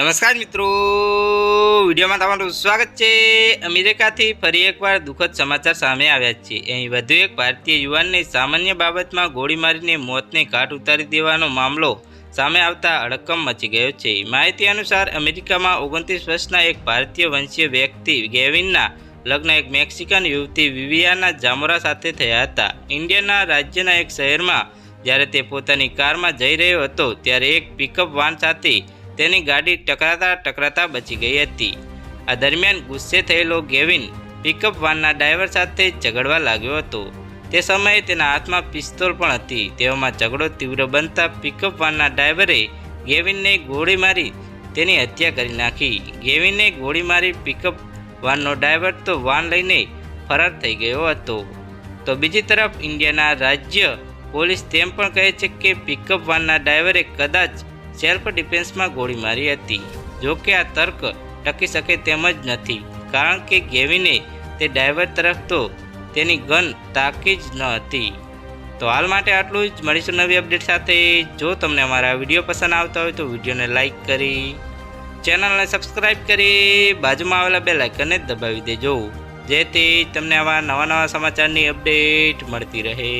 નમસ્કાર મિત્રો. વિડીયોમાં તમારું સ્વાગત છે. અમેરિકાથી ફરી એકવાર દુઃખદ સમાચાર સામે આવ્યા છે. અહીં વધુ એક ભારતીય યુવાનને સામાન્ય બાબતમાં ગોળી મારીને મોતને ઘાટ ઉતારી દેવાનો મામલો સામે આવતા અડકમ મચી ગયો છે. માહિતી અનુસાર અમેરિકામાં ઓગણત્રીસ વર્ષના એક ભારતીય વંશીય વ્યક્તિ ગેવિનના લગ્ન એક મેક્સિકન યુવતી વિવિયાના જામોરા સાથે થયા હતા. ઇન્ડિયાના રાજ્યના એક શહેરમાં જ્યારે તે પોતાની કારમાં જઈ રહ્યો હતો, ત્યારે એક પિકઅપ વાન સાથે તેની ગાડી ટકરાતા ટકરાતા બચી ગઈ હતી. આ દરમિયાન ગુસ્સે થયેલો ગેવિન પિકઅપ વાનના ડ્રાઈવર સાથે ઝઘડવા લાગ્યો હતો. તે સમયે તેના હાથમાં પિસ્તોલ પણ હતી. તેવામાં ઝઘડો તીવ્ર બનતા પિકઅપ વાનના ડ્રાઈવરે ગેવિનને ગોળી મારી તેની હત્યા કરી નાખી. ગેવિનને ગોળી મારી પિકઅપ વાનનો ડ્રાઈવર તો વાન લઈને ફરાર થઈ ગયો હતો. તો બીજી તરફ ઇન્ડિયાના રાજ્ય પોલીસ તેમ પણ કહે છે કે પિકઅપ વાનના ડ્રાઈવરે કદાચ સેલ્ફ ડિફેન્સમાં ગોળી મારી હતી જોકે આ તર્ક ટકી શકે તેમ જ નથી, કારણ કે ગેવિને તે ડ્રાઈવર તરફ તો તેની ગન તાકી જ ન હતી. તો હાલ માટે આટલું જ. મળીશું નવી અપડેટ સાથે. જો તમને અમારા વીડિયો પસંદ આવતા હોય તો વિડીયોને લાઇક કરી, ચેનલને સબસ્ક્રાઇબ કરી, બાજુમાં આવેલા બે લાઇકનને દબાવી દેજો. જેથી તમને આવા નવા નવા સમાચારની અપડેટ મળતી રહે.